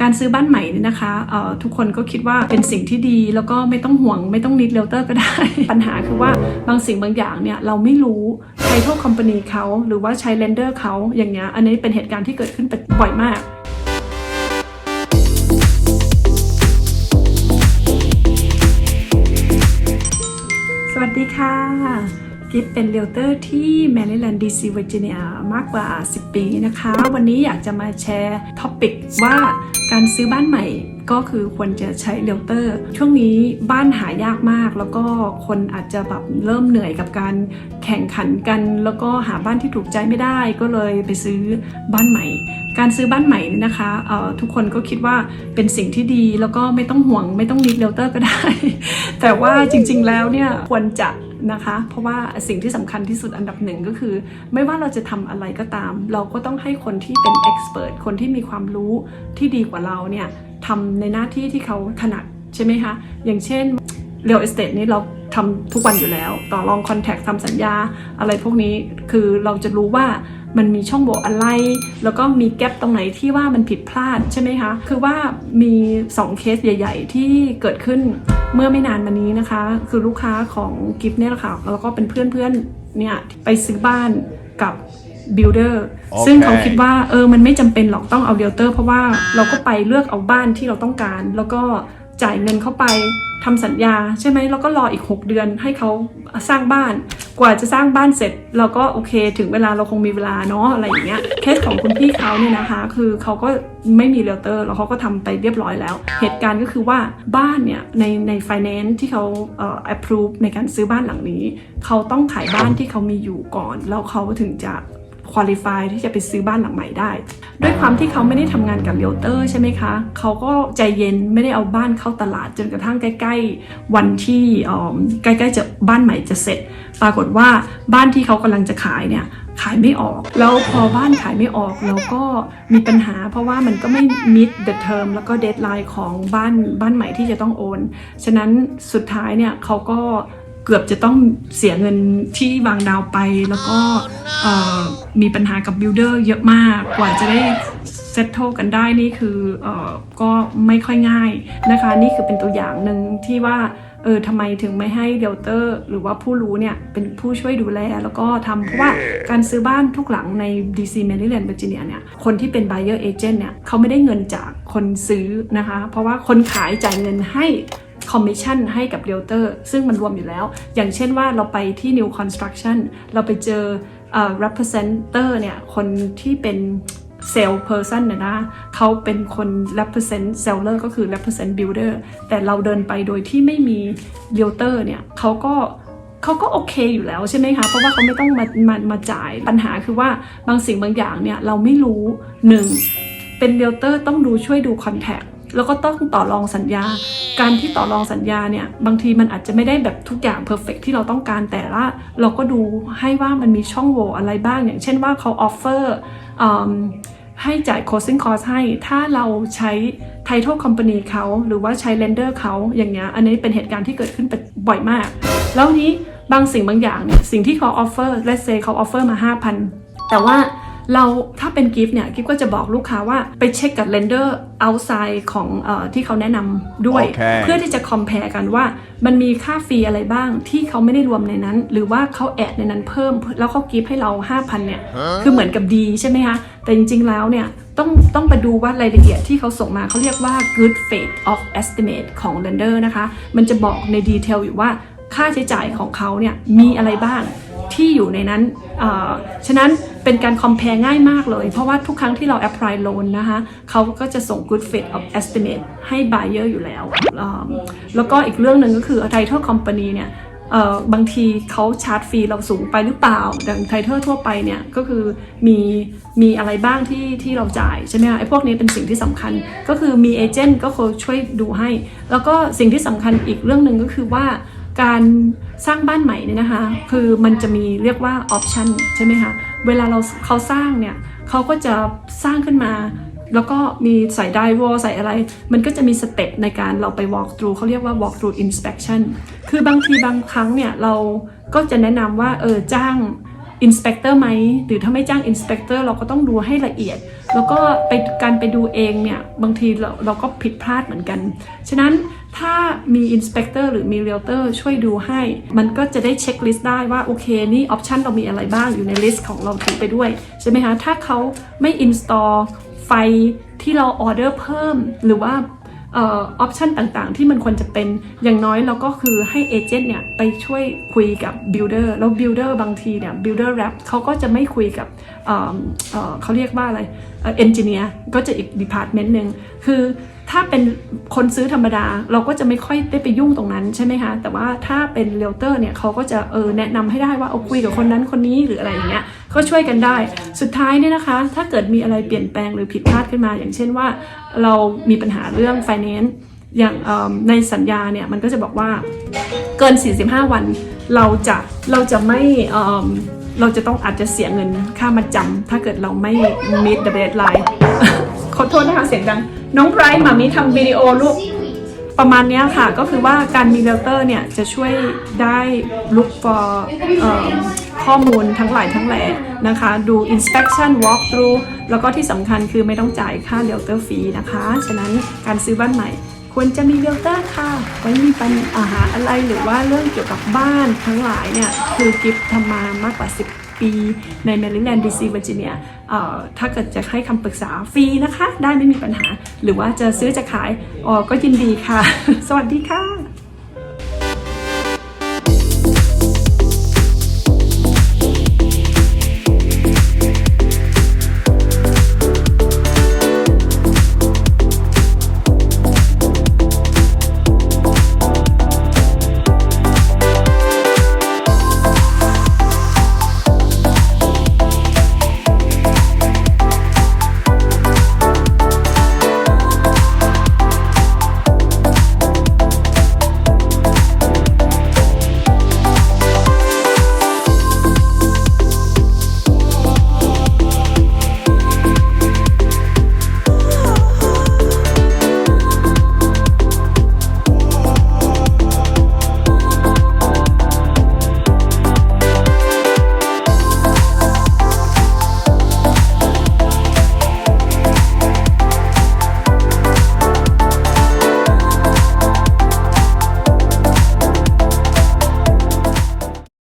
การซื้อบ้านใหม่นี่นะคะเอ่อทุกคนก็คิดว่าเป็นสิ่งที่ดีแล้วก็ไม่ต้องห่วงไม่ต้องนิดเรลเตอร์ก็ได้ ปัญหาคือว่าบางสิ่งบางอย่างเนี่ยเราไม่รู้ใช้โทษคอมพานีเขาหรือว่าใช้เลนเดอร์เขาอย่างเงี้ยอันนี้เป็นเหตุการณ์ที่เกิดขึ้นบ่อยมาก กิฟเป็นเรียลเตอร์ที่แมริแลนด์ดีซีเวอร์จิเนียมากกว่า 10 ปีนะคะ วันนี้อยากจะมาแชร์ท็อปิกว่าการซื้อบ้านใหม่ก็คือควรจะใช้เรียลเตอร์ ช่วงนี้บ้านหายากมาก แล้วก็คนอาจจะแบบเริ่มเหนื่อยกับการแข่งขันกัน แล้วก็หาบ้านที่ถูกใจไม่ได้ก็เลยไปซื้อบ้านใหม่ การซื้อบ้านใหม่นี่นะคะเอ่อทุกคนก็คิดว่าเป็นสิ่งที่ดีแล้วก็ไม่ต้องห่วงไม่ต้องนิดเรลเตอร์ก็ได้ แต่ว่าจริงๆแล้วเนี่ยควรจะ นะคะ เพราะว่าสิ่งที่สำคัญที่สุดอันดับหนึ่งก็คือ ไม่ว่าเราจะทำอะไรก็ตาม เราก็ต้องให้คนที่เป็นเอ็กซ์เพรสคนที่มีความรู้ที่ดีกว่าเราเนี่ยทำในหน้าที่ที่เขาถนัดใช่ไหมคะ อย่างเช่นเรียลเอสเต e นี่เราทำทุกวันอยู่แล้ว ต่อรองคอนแทคทำสัญญาอะไรพวกนี้คือเราจะรู้ว่า มันมีช่องโหว่อะไร แล้วก็มีแกลบตรงไหนที่ว่ามันผิดพลาดใช่ไหมคะ คือว่ามี 2 เคสใหญ่ ๆ ที่เกิดขึ้นเมื่อไม่นานมานี้นะคะ คือลูกค้าของกิฟเนี่ยแหละค่ะแล้วก็เป็นเพื่อนๆเนี่ยไปซื้อบ้านกับบิลดเออร์โอเคซึ่งเขาคิดว่าเออมันไม่จำเป็นหรอกต้องเอาเดลเตอร์เพราะว่าเราก็ไปเลือกเอาบ้านที่เราต้องการ แล้วก็จ่ายเงินเข้าไป ทำสัญญาใช่ไหมแล้วก็รออีก 6 เดือนให้เขาสร้างบ้าน กว่าจะสร้างบ้านเสร็จ เราก็โอเค ถึงเวลาเราคงมีเวลาเนาะอะไรอย่างเงี้ยเคสของคุณพี่เขาเนี่ยนะคะ คือเขาก็ไม่มีเรลเตอร์แล้วเขาก็ทำไปเรียบร้อยแล้ว เหตุการณ์ก็คือว่าบ้านเนี่ยในใน finance ที่เขาเอ่อ approve ในการซื้อบ้านหลังนี้ เขาต้องขายบ้านที่เขามีอยู่ก่อน แล้วเขาถึงจะ คุริฟายที่จะไปซื้อบ้านหลังใหม่ได้ ด้วยความที่เขาไม่ได้ทำงานกับเรียลเตอร์ใช่ไหมคะ เขาก็ใจเย็นไม่ได้เอาบ้านเข้าตลาดจนกระทั่งใกล้ ๆ วันที่ใกล้ๆจะบ้านใหม่จะเสร็จ ปรากฏว่าบ้านที่เขากำลังจะขายเนี่ยขายไม่ออก แล้วพอบ้านขายไม่ออกเราก็มีปัญหา เพราะว่ามันก็ไม่ meet the term แล้วก็ deadline ของบ้านบ้านใหม่ที่จะต้องโอน ฉะนั้นสุดท้ายเนี่ยเขาก็ เกือบจะต้องเสียเงินที่วางดาวไป แล้วก็มีปัญหากับบิลดเออร์เยอะมากกว่าจะได้เซตโทกันได้นี่คือออก็ไม่ค่อยง่ายนะคะ นี่คือเป็นตัวอย่างหนึ่งที่ว่าเออทำไมถึงไม่ให้เดลเตอร์ หรือว่าผู้รู้เนี่ย เป็นผู้ช่วยดูแล แล้วก็ทำเพราะว่าการซื้อบ้านทุกหลังใน DC Maryland Virginia เนี่ย คนที่เป็น buyer agent เนี่ย เขาไม่ได้เงินจากคนซื้อนะคะ เพราะว่าคนขายจ่ายเงินให้ คอมมิชชั่นให้กับเรียลเตอร์ซึ่งมันรวมอยู่แล้ว อย่างเช่นว่าเราไปที่ New Construction เราไปเจอเอ่อ representer เนี่ย คนที่เป็น sale person นะนะเขาเป็นคน represent seller ก็คือ represent builder แต่เราเดินไปโดยที่ไม่มี realtor เนี่ยเขาก็เขาก็โอเคอยู่แล้วใช่ไหมคะ เพราะว่าเขาไม่ต้องมามามาจ่ายปัญหาคือว่าบางสิ่งบางอย่างเนี่ยเราไม่รู้หนึ่งเป็นเรียลเตอร์ต้องดูช่วยดูคอนแทค แล้วก็ต้องต่อรองสัญญา การที่ต่อรองสัญญาเนี่ยบางทีมันอาจจะไม่ได้แบบทุกอย่างเพอร์เฟกที่เราต้องการแต่ละเราก็ดูให้ว่ามันมีช่องโหว่อะไรบ้าง อย่างเช่นว่าเขาออฟเฟอร์ให้จ่าย closing cost ให้ ถ้าเราใช้ title company เขาหรือว่าใช้ lender เขาอย่างเงี้ย อันนี้เป็นเหตุการณ์ที่เกิดขึ้นบ่อยมาก แล้วนี้บางสิ่งบางอย่างเนี่ย สิ่งที่เขา offer let's say เขา offer มา 5,000 แต่ว่า เราถ้าเป็นกิฟต์เนี่ยกิฟต์ก็จะบอกลูกค้าว่าไปเช็คกับ lender outside ของเออที่เขาแนะนำด้วยโอเคเพื่อที่จะ compare กันว่ามันมีค่าฟรีอะไรบ้างที่เขาไม่ได้รวมในนั้น หรือว่าเขาแอดในนั้นเพิ่ม แล้วเขากิฟต์ให้เรา 5,000เนี่ยคือเหมือนกับดีใช่ไหมคะ แต่จริงๆแล้วเนี่ยต้องต้องไปดูว่ารายละเอียดที่เขาส่งมาเขาเรียกว่า good faith of estimate ของ lender นะคะ มันจะบอกในดีเทลอยู่ว่าค่าใช้จ่ายของเขาเนี่ยมีอะไรบ้าง ที่อยู่ในนั้น ฉะนั้นเป็นการ compare ง่ายมากเลย เพราะว่าทุกครั้งที่เรา apply loan นะคะเขาก็จะส่ง good faith of estimate ให้ buyer อยู่แล้ว แล้วก็อีกเรื่องหนึ่งก็คือ title company เนี่ยบางทีเขาชาร์จฟรีเราสูงไปหรือเปล่าดังไทเทอร์ทั่วไปเนี่ยก็คือมีมีอะไรบ้างที่ที่เราจ่ายใช่ไหมคะไอ้พวกนี้เป็นสิ่งที่สำคัญก็คือมีเอเจนต์ก็คอยช่วยดูให้ แล้วก็สิ่งที่สำคัญอีกเรื่องหนึ่งก็คือว่าการ สร้างบ้านใหม่เนี่ยนะคะ คือมันจะมีเรียกว่าออปชันใช่ไหมคะ เวลาเราเขาสร้างเนี่ยเขาก็จะสร้างขึ้นมา แล้วก็มีใส่ไดวอลใส่อะไร มันก็จะมีสเต็ปในการเราไป walk through เขาเรียกว่า walk through inspection คือบางทีบางครั้งเนี่ยเราก็จะแนะนำว่าเออจ้างอินสเปกเตอร์ไหมหรือถ้าไม่จ้างอินสเปกเตอร์เราก็ต้องดูให้ละเอียด แล้วก็ไปการไปดูเองเนี่ย บางทีเราเราก็ผิดพลาดเหมือนกัน ฉะนั้น ถ้ามีอินสเปกเตอร์หรือมีเรียลเตอร์ช่วยดูให้ มันก็จะได้เช็คลิสต์ได้ว่า โอเค นี่ออปชันเรามีอะไรบ้างอยู่ในลิสต์ของเราถือไปด้วย ใช่ไหมคะ ถ้าเขาไม่อินสตอลไฟที่เราออเดอร์เพิ่ม หรือว่าออปชันต่างๆ ที่มันควรจะเป็นอย่างน้อยเราก็คือให้เอเจนต์เนี่ยไปช่วยคุยกับบิลดเออร์แล้วบิลดเออร์บางทีเนี่ยบิลดเออร์แรปเขาก็จะไม่คุยกับเเเขาเรียกว่าอะไรเอนจิเนียร์ก็จะอีกดีพาร์ตเมนต์หนึ่งคือ ถ้าเป็นคนซื้อธรรมดาเราก็จะไม่ค่อยได้ไปยุ่งตรงนั้นใช่ไหมคะแต่ว่าถ้าเป็นเรียลเตอร์เนี่ยเขาก็จะเออแนะนำให้ได้ว่าเอาคุยกับคนนั้นคนนี้หรืออะไรอย่างเงี้ยก็ช่วยกันได้ สุดท้ายเนี่ยนะคะ ถ้าเกิดมีอะไรเปลี่ยนแปลงหรือผิดพลาดขึ้นมา อย่างเช่นว่า เรามีปัญหาเรื่อง finance อย่างเอิ่มในสัญญาเนี่ยมันก็จะบอกว่าเกิน 45 วันเราจะเราจะไม่เออเราจะต้องอาจจะเสียเงินค่ามาจำถ้าเกิดเราไม่ meet the deadline ขอโทษนะคะเสียงดัง น้องไบรท์มามีทำวิดีโอลูกประมาณนี้ค่ะ ก็คือว่าการมีเ e ลเตอร์เนี่ย จะช่วยได้ look for ข้อมูลทั้งหลายทั้งแหล่นะคะ ดู inspection walk through แล้วก็ที่สำคัญคือไม่ต้องจ่ายค่าเ e ลเตอร์ฟรีนะคะ ฉะนั้นการซื้อบ้านใหม่ควรจะมีเ e ลเตอร์ค่ะ ไว้มีปัญหาอะไรหรือว่าเรื่องเกี่ยวกับบ้านทั้งหลายเนี่ย คือกิฟทำมามากกว่า 10 ปีในแมริแลนด์ดีซีเวอร์จิเนียถ้าเกิดจะให้คำปรึกษาฟรีนะคะ ได้ไม่มีปัญหา หรือว่าจะซื้อจะขายอ๋อก็ยินดีค่ะ สวัสดีค่ะ